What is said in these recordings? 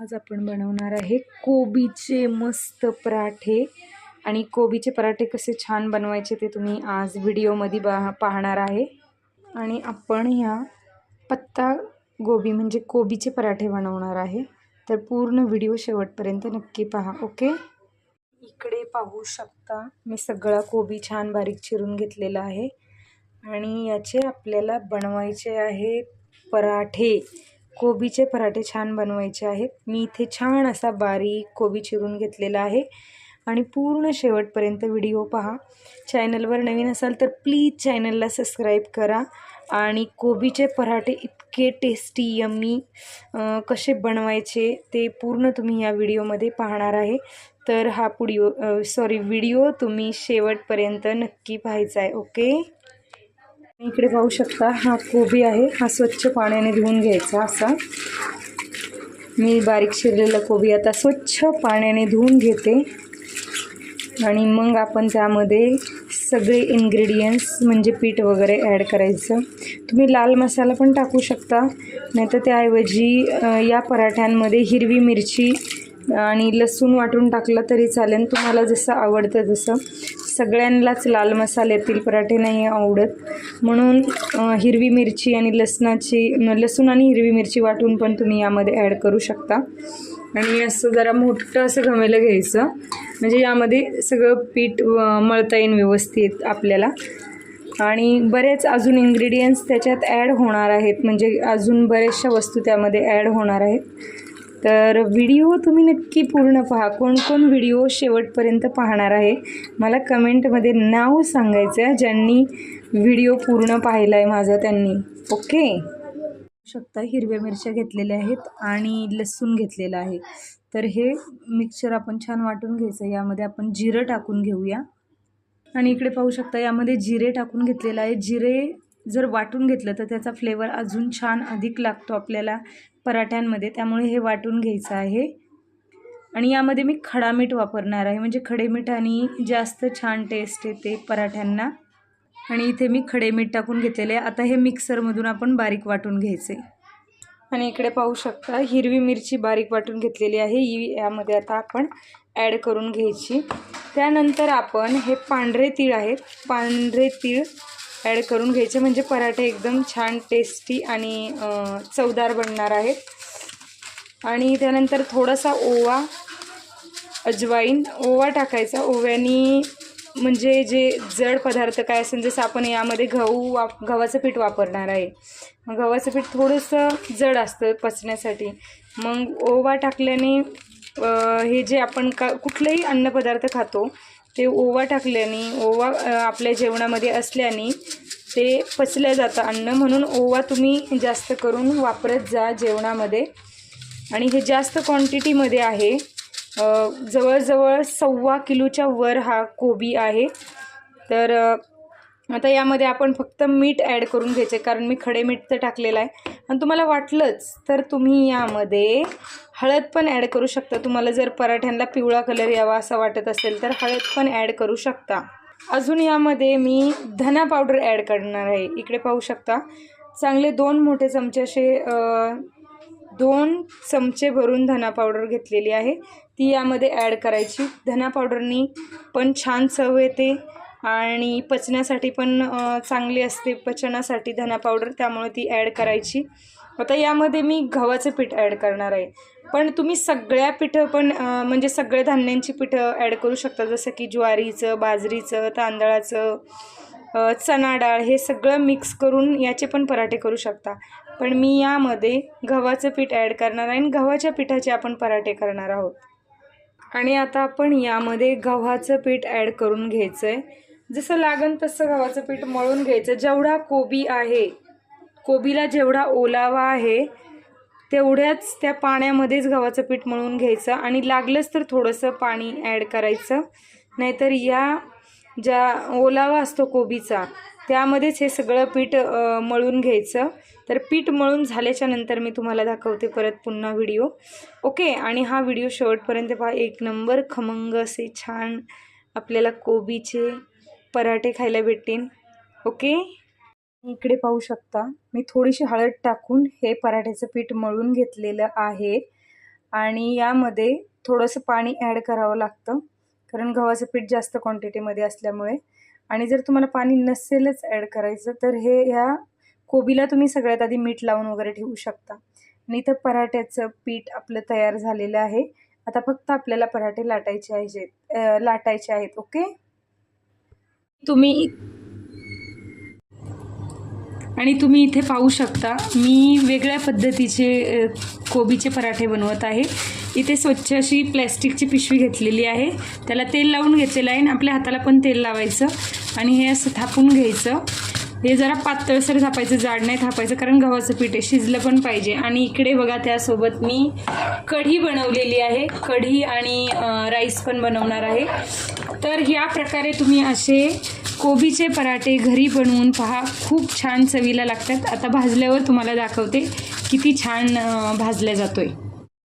आज आपण बनवणार आहे कोबीचे मस्त पराठे. आणि कोबीचे पराठे कसे छान बनवायचे ते तुम्ही आज व्हिडिओमध्ये बा पाहणार आहे. आणि आपण ह्या पत्ता गोबी म्हणजे कोबीचे पराठे बनवणार आहे. तर पूर्ण व्हिडिओ शेवटपर्यंत नक्की पहा ओके? इकडे पाहू शकता मी सगळा कोबी छान बारीक चिरून घेतलेला आहे. आणि याचे आपल्याला बनवायचे आहे पराठे. कोबीचे पराठे छान बनवायचे आहेत. मी इथे छान असा बारीक कोबी चिरून घेतलेला आहे. आणि पूर्ण शेवटपर्यंत व्हिडिओ पहा. चॅनलवर नवीन असाल तर प्लीज चॅनलला सबस्क्राईब करा. आणि कोबीचे पराठे इतके टेस्टी यम्मी कसे बनवायचे ते पूर्ण तुम्ही या व्हिडिओमध्ये पाहणार आहे. तर हा पुडिओ सॉरी व्हिडिओ तुम्ही शेवटपर्यंत नक्की पाहायचा आहे. ओके? इकडे पाहू शकता हा कोबी आहे. हा स्वच्छ पाण्याने धुवून घ्यायचा असा. मी बारीक शिरलेला कोबी आता स्वच्छ पाण्याने धुवून घेते. आणि मग आपण त्यामध्ये सगळे इन्ग्रेडियंट्स म्हणजे पीठ वगैरे ॲड करायचं. तुम्ही लाल मसाला पण टाकू शकता. नाहीतर त्याऐवजी या पराठ्यांमध्ये हिरवी मिरची आणि लसूण वाटून टाकला तरी चालेल. तुम्हाला जसं आवडतं तसं. सगळ्यांनाच लाल मसाल्यातील पराठे नाही आवडत. म्हणून हिरवी मिरची आणि लसणाची लसूण आणि हिरवी मिरची वाटून पण तुम्ही यामध्ये ॲड करू शकता. आणि असं जरा मोठं असं घमेलं घ्यायचं. म्हणजे यामध्ये सगळं पीठ मळता येईल व्यवस्थित आपल्याला. आणि बरेच अजून इन्ग्रेडियंट्स त्याच्यात ॲड होणार आहेत. म्हणजे अजून बऱ्याचशा वस्तू त्यामध्ये ॲड होणार आहेत. तर व्हिडिओ तुम्ही नक्की पूर्ण पहा. कोण कोण व्हिडिओ शेवटपर्यंत पाहणार आहे मला कमेंटमध्ये नाव सांगायचं आहे ज्यांनी व्हिडिओ पूर्ण पाहिला आहे माझा त्यांनी. ओके? शकता हिरव्या मिरच्या घेतलेल्या आहेत आणि लसूण घेतलेलं आहे. तर हे मिक्सचर आपण छान वाटून घ्यायचं यामध्ये आपण जिरं टाकून घेऊया. आणि इकडे पाहू शकता यामध्ये जिरे टाकून घेतलेलं आहे. जिरे जर वाटून घेतलं तर त्याचा फ्लेवर अजून छान अधिक लागतो आपल्याला. पराठ्यांमध्ये. त्यामुळे हे वाटून घ्यायचं आहे. आणि यामध्ये मी खडा मीठ वापरणार आहे. म्हणजे खडे मिठाने जास्त छान टेस्ट येते पराठ्यांना. आणि इथे मी खडे मीठ टाकून घेतलेले आता हे मिक्सरमधून आपण बारीक वाटून घ्यायचे. आणि इकडे पाहू शकता हिरवी मिरची बारीक वाटून घेतलेली आहे. ही यामध्ये आता आपण ॲड करून घ्यायची. त्यानंतर आपण हे पांढरे तीळ आहेत. पांढरे तीळ ॲड करून घ्यायचे. म्हणजे पराठे एकदम छान टेस्टी आणि चवदार बनणार आहेत. आणि त्यानंतर थोडासा ओवा अजवाईन ओवा टाकायचा. ओव्यानी म्हणजे जे जड पदार्थ काय असेल जसं आपण यामध्ये गहू वाप गव्हाचं पीठ वापरणार आहे. मग गव्हाचं पीठ थोडंसं जड असतं पचण्यासाठी. मग ओवा टाकल्याने हे जे आपण का कुठलेही अन्नपदार्थ खातो ते ओवा टाकल्याने ओवा आपल्या जेवणामध्ये असल्याने ते पचलं जातं. अन्न म्हणून ओवा तुम्ही जास्त करून वापरत जा जेवणामध्ये. आणि हे जास्त क्वांटिटीमध्ये आहे. जवळजवळ सव्वा किलोच्या वर हा कोबी आहे. तर आता यामध्ये आपण फक्त मीठ ॲड करून घ्यायचे कारण मी खडे मीठ तर टाकलेलं आहे. आणि तुम्हाला वाटलंच तर तुम्ही यामध्ये हळद पण ॲड करू शकता. तुम्हाला जर पराठ्यांना पिवळा कलर यावा असा वाटत असेल तर हळद पण ॲड करू शकता. अजून यामध्ये मी धना पावडर ॲड करणार आहे. इकडे पाहू शकता. चांगले दोन मोठे चमचे असे दोन चमचे भरून धना पावडर घेतलेली आहे. ती यामध्ये ॲड करायची. धना पावडरनी पण छान चव येते. आणि पचण्यासाठी पण चांगली असते. पचनासाठी धना पावडर त्यामुळे ती ॲड करायची. आता यामध्ये मी गव्हाचं पीठ ॲड करणार आहे. पण तुम्ही सगळ्या पिठं पण म्हणजे सगळ्या धान्यांची पिठं ॲड करू शकता. जसं की ज्वारीचं बाजरीचं तांदळाचं चणा डाळ हे सगळं मिक्स करून याचे पण पराठे करू शकता. पण मी यामध्ये गव्हाचं पीठ ॲड करणार आहे आणि गव्हाच्या पिठाचे आपण पराठे करणार आहोत. आणि आता आपण यामध्ये गव्हाचं पीठ ॲड करून घ्यायचं आहे जसं लागन तसं गव्हाचं पीठ मळून घ्यायचं. जेवढा कोबी आहे कोबीला जेवढा ओलावा आहे तेवढ्याच त्या पाण्यामध्येच गव्हाचं पीठ मळून घ्यायचं आणि लागलंच तर थोडंसं पाणी ॲड करायचं. नाहीतर या ज्या ओलावा असतो कोबीचा त्यामध्येच हे सगळं पीठ मळून घ्यायचं. तर पीठ मळून झाल्याच्यानंतर मी तुम्हाला दाखवते परत पुन्हा व्हिडिओ. ओके आणि हा व्हिडिओ शेवटपर्यंत पहा. एक नंबर खमंग असे छान आपल्याला कोबीचे पराठे खायला भेटतील. ओके? इकडे पाहू शकता. मी थोडीशी हळद टाकून हे पराठ्याचं पीठ मळून घेतलेलं आहे. आणि यामध्ये थोडंसं पाणी ॲड करावं लागतं. कारण गव्हाचं पीठ जास्त क्वांटिटीमध्ये असल्यामुळे. आणि जर तुम्हाला पाणी नसेलच ॲड करायचं तर हे ह्या कोबीला तुम्ही सगळ्यात आधी मीठ लावून वगैरे ठेवू शकता. आणि इथं पराठ्याचं पीठ आपलं तयार झालेलं आहे. आता फक्त आपल्याला पराठे लाटायचे आहेत लाटायचे आहेत. ओके? तुम्ही आणि तुम्ही इथे पाहू शकता मी वेगळ्या पद्धतीचे कोबीचे पराठे बनवत आहे. इथे स्वच्छ अशी प्लॅस्टिकची पिशवी घेतलेली आहे. त्याला तेल लावून घेतलेलं आहे आणि आपल्या हाताला पण तेल लावायचं आणि हे असं थापून घ्यायचं. हे जरा पातळसर थापायचं जाड नाही थापायचं कारण गव्हाचं पीठ आहे शिजलं पण पाहिजे. आणि इकडे बघा त्यासोबत मी कढी बनवलेली आहे. कढी आणि राईस पण बनवणार आहे. तर ह्या प्रकारे तुम्ही असे कोबीचे पराठे घरी बनवून पहा. खूप छान चवीला लागतात. आता भाजल्यावर तुम्हाला दाखवते किती छान भाजल्या जातोय.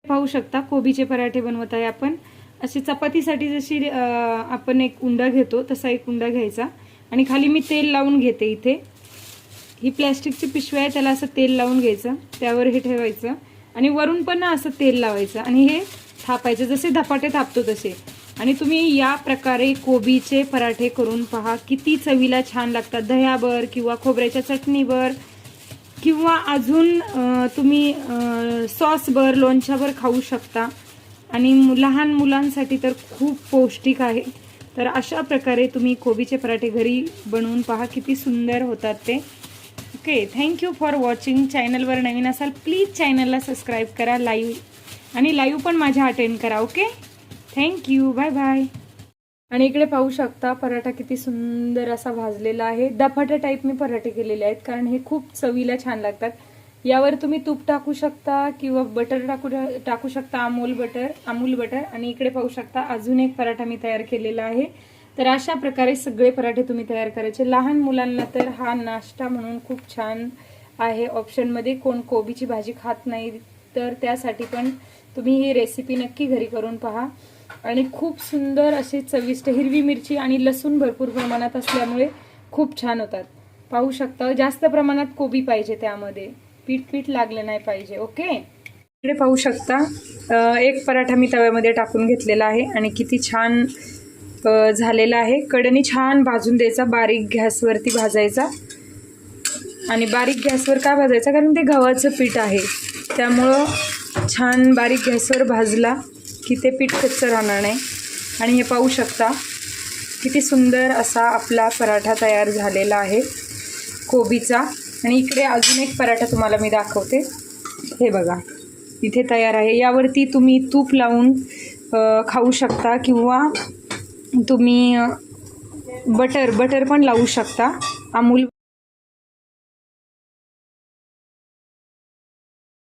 पाहू शकता कोबीचे पराठे बनवत आहे आपण. असे चपातीसाठी जशी आपण एक उंडा घेतो तसा एक उंडा घ्यायचा. आणि खाली मी तेल लावून घेते इथे. ही प्लॅस्टिकची पिशवी आहे त्याला असं तेल लावून घ्यायचं. त्यावर हे ठेवायचं. आणि वरून पण असं तेल लावायचं. आणि हे थापायचं. जसे धपाटे थापतो तसे. आणि तुम्ही या प्रकारे कोबीचे पराठे करून पहा. किती चवीला छान लागतात. दह्यावर किंवा खोबऱ्याच्या चटणीवर किंवा अजून तुम्ही सॉसवर लोणच्यावर खाऊ शकता. आणि लहान मुलांसाठी तर खूप पौष्टिक आहे. तर अशा प्रकारे तुम्ही कोबीचे पराठे घरी बनवून पहा. किती सुंदर होतात ते. ओके थँक्यू फॉर वॉचिंग चॅनलवर नवीन असाल प्लीज चॅनलला सबस्क्राईब करा. लाईव्ह आणि लाईव्ह पण माझ्या अटेंड करा ओके थँक्यू बाय बाय आणि इकडे पाहू शकता पराठा किती सुंदर असा भाजलेला आहे. दफाटे टाईप मी पराठे केलेले आहेत कारण हे खूप चवीला छान लागतात. यावर तुम्ही तूप टाकू शकता किंवा बटर टाकू टाकू शकता अमूल बटर अमूल बटर आणि इकडे पाहू शकता अजून एक पराठा मी तयार केलेला आहे. तर अशा प्रकारे सगळे पराठे तुम्ही तयार करायचे. लहान मुलांना तर हा नाश्ता म्हणून खूप छान आहे ऑप्शनमध्ये कोण कोबीची भाजी खात नाही तर त्यासाठी पण तुम्ही ही रेसिपी नक्की घरी करून पहा. आणि खूप सुंदर असे चविष्ट हिरवी मिरची आणि लसूण भरपूर प्रमाणात असल्यामुळे खूप छान होतात. पाहू शकता जास्त प्रमाणात कोबी पाहिजे त्यामध्ये. पीठ पीठ लागलं नाही पाहिजे ओके? इकडे पाहू शकता एक पराठा मी तव्यामध्ये टाकून घेतलेला आहे आणि किती छान झालेला आहे. कडेने छान भाजून द्यायचा बारीक गॅसवरती भाजायचा. आणि बारीक गॅसवर का भाजायचा? कारण ते गव्हाचं पीठ आहे. त्यामुळं छान बारीक गॅसवर भाजला. की ते पीठ कच्चं राहणार नाही. आणि हे पाहू शकता किती सुंदर असा आपला पराठा तयार झालेला आहे. कोबीचा. आणि इकडे अजून एक पराठा तुम्हाला मी दाखवते. हे बघा. इथे तयार आहे. यावरती तुम्ही तूप लावून खाऊ शकता किंवा तुम्ही बटर बटर पण लावू शकता. अमूल